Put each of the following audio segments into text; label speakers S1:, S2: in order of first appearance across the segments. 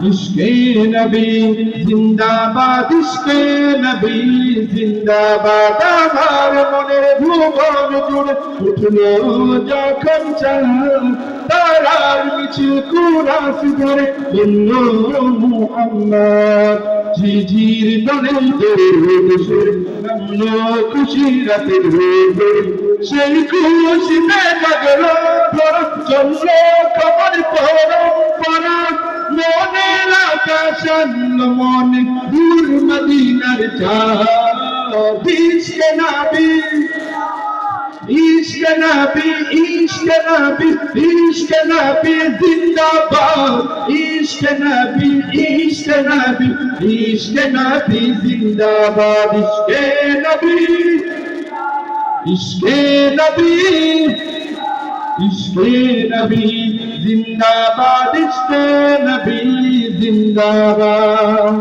S1: ইশকে নবী, জিন্দাবাদ, ইশকে নবী, জিন্দাবাদ, আমার মনের ভুবন জুড়ে উঠল যখন চাল তারার মিছিল কুরাস ধরে বলল মুহাম্মদ। ঝিঝির দলে দেশের নামলো খুশি রাতের সেই খুশিতে জাগলো আকাশ মনে দূর মদিনার চা ইশকে নবী ইশকে নবী ইশকে নবী ইশকে নবী, জিন্দাবাদ। ইশকে জিন্দাবাদ নবী জিন্দাবাদ।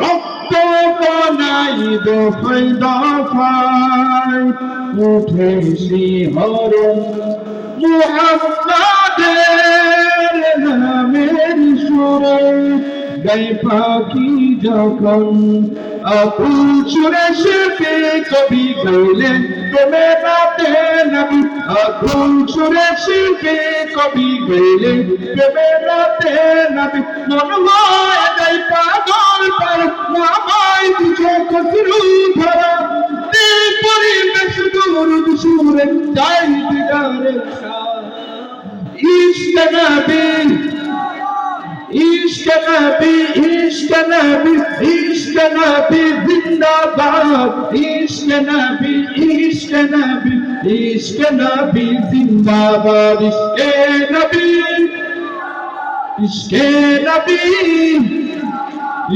S1: রক্ত বানাই দফাই দফাই উঠে শিহরণ মুহাম্মাদের নামের সুরে, গাই পাখি যখন আকুল সুরে শিল্পী কবি গাইলেন প্রেমে রাতে নবী আকুল সুরে শিল্পী কবি গাইলেন প্রেমে রাতে নবী মন হয় গাই পাগল পার নামাই তুঝে কসরু ভরা। দিল পরিবেশ দুরুদ সুরে যাই দিদারে ইশক নবী ইশক নবী ইশক জিন্দাবাদ জিন্দাবাদ, ইশকে ইশকে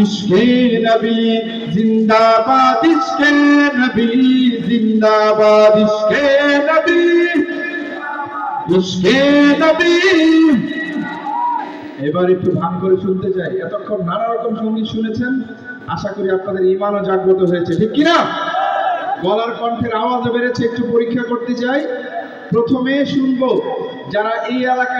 S1: ইশকে জিন্দাবাদ ইশকে জিন্দাবাদ, ইশকে ইশকে এবার একটু ভান করে শুনতে চাই। এতক্ষণ নানা রকম সংগীত শুনেছেন। আশা করি আপনাদের ইমানও জাগ্রত হয়েছে। ঠিক কিনা? গলার কণ্ঠের আওয়াজও বেড়েছে, একটু পরীক্ষা করতে চাই প্রথমে শুনব যারা এই এলাকায়